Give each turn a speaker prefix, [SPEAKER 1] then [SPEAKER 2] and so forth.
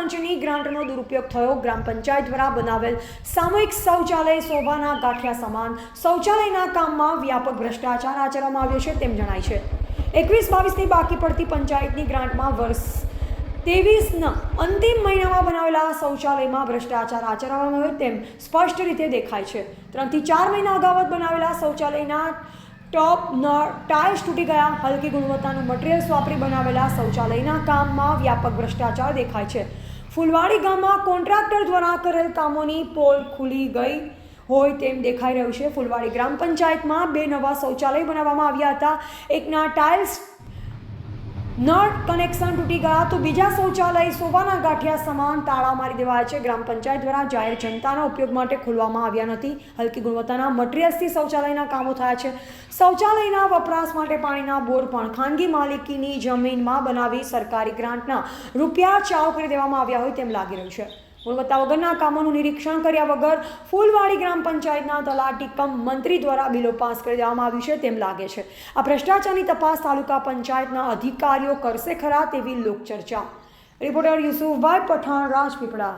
[SPEAKER 1] પંચની ગ્રાન્ટનો દુરુપયોગ થયો. ગ્રામ પંચાયત દ્વારા બનાવેલ સામૂહિક શૌચાલય શોભાના ગાંઠિયા સમાન શૌચાલયના કામમાં વ્યાપક ભ્રષ્ટાચાર આચરવામાં આવ્યો છે તેમ જણાય છે. એકવીસ બાવીસની બાકી પડતી પંચાયતની ગ્રાન્ટમાં વર્ષ ત્રેવીસના અંતિમ મહિનામાં બનાવેલા શૌચાલયમાં ભ્રષ્ટાચાર આચરવામાં આવ્યો તેમ સ્પષ્ટ રીતે દેખાય છે. ત્રણથી ચાર મહિના અગાઉ બનાવેલા શૌચાલયના ટોપ નળ ટાયર્સ તૂટી ગયા. હલકી ગુણવત્તાનું મટીરિયલ્સ વાપરી બનાવેલા શૌચાલયના કામમાં વ્યાપક ભ્રષ્ટાચાર દેખાય છે. ફૂલવાડી ગામમાં કોન્ટ્રાક્ટર દ્વારા કરેલ કામોની પોલ ખુલી ગઈ હોય તેમ દેખાઈ રહ્યું છે. ફુલવાડી ગ્રામ પંચાયતમાં બે નવા શૌચાલય બનાવવામાં આવ્યા હતા. એકના ટાઇલ્સ નળ કનેક્શન તૂટી ગયા તો બીજા શૌચાલય સોવાના ગાંઠિયા સમાન તાળા મારી દેવાયા છે. ગ્રામ પંચાયત દ્વારા જાહેર જનતાના ઉપયોગ માટે ખોલવામાં આવ્યા નથી. હલકી ગુણવત્તાના મટીરિયલ્સથી શૌચાલયના કામો થયા છે. શૌચાલયના વપરાશ માટે પાણીના બોર પણ ખાનગી માલિકીની જમીનમાં બનાવી સરકારી ગ્રાન્ટના રૂપિયા ચાવ કરી દેવામાં આવ્યા હોય તેમ લાગી રહ્યું છે. ગુણવત્તા વગરના કામોનું નિરીક્ષણ કર્યા વગર ફૂલવાડી ગ્રામ પંચાયતના તલાટી કમ મંત્રી દ્વારા બિલો પાસ કરી દેવામાં આવ્યું છે તેમ લાગે છે. આ ભ્રષ્ટાચારની તપાસ તાલુકા પંચાયતના અધિકારીઓ કરશે ખરા તેવી લોકચર્ચા. રિપોર્ટર યુસુફભાઈ પઠાણ, રાજપીપળા.